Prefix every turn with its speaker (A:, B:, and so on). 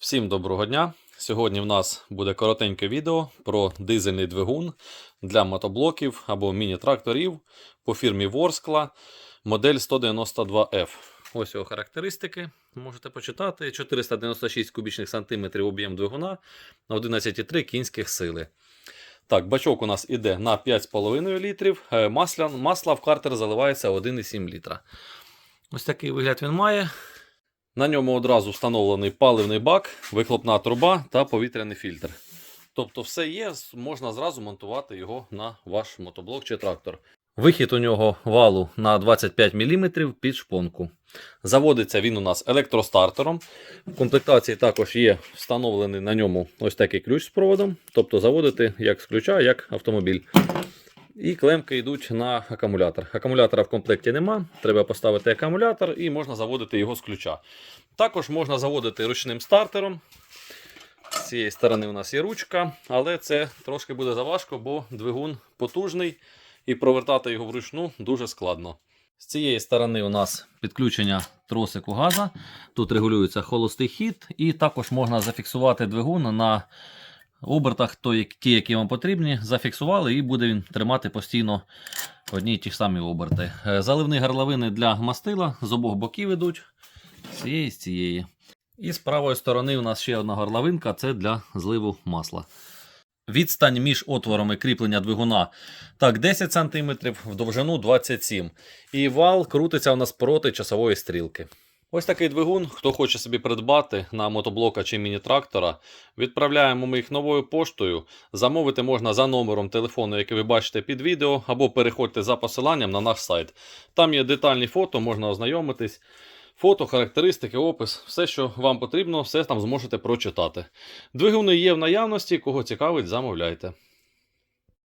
A: Всім доброго дня! Сьогодні в нас буде коротеньке відео про дизельний двигун для мотоблоків або міні-тракторів по фірмі Ворскла модель 192F. Ось його характеристики. Можете почитати. 496 кубічних сантиметрів об'єм двигуна на 11,3 кінських сили. Так, бачок у нас іде на 5,5 літрів. Е, Масла, масла в картер заливається 1,7 літра. Ось такий вигляд він має. На ньому одразу встановлений паливний бак, вихлопна труба та повітряний фільтр. Тобто все є, можна зразу монтувати його на ваш мотоблок чи трактор. Вихід у нього валу на 25 мм під шпонку. Заводиться він у нас електростартером. В комплектації також є встановлений на ньому ось такий ключ з проводом. Тобто заводити як з ключа, як автомобіль. І клемки йдуть на акумулятор. Акумулятора в комплекті нема, треба поставити акумулятор і можна заводити його з ключа. Також можна заводити ручним стартером. З цієї сторони у нас є ручка, але це трошки буде заважко, бо двигун потужний і провертати його вручну дуже складно. З цієї сторони у нас підключення тросику газа. Тут регулюється холостий хід, і також можна зафіксувати двигун на обертах, то, ті, які вам потрібні, зафіксували, і буде він тримати постійно одні й ті самі оберти. Е, Заливні горловини для мастила з обох боків ідуть, з цієї з цієї. І з правої сторони у нас ще одна горловинка це для зливу масла. Відстань між отворами кріплення двигуна так 10 см, в довжину 27 І вал крутиться у нас проти часової стрілки. Ось такий двигун, хто хоче собі придбати на мотоблока чи міні-трактора, відправляємо ми їх новою поштою. Замовити можна за номером телефону, який ви бачите під відео, або переходьте за посиланням на наш сайт. Там є детальні фото, можна ознайомитись. Фото, характеристики, опис, все, що вам потрібно, все там зможете прочитати. Двигуни є в наявності, кого цікавить, замовляйте.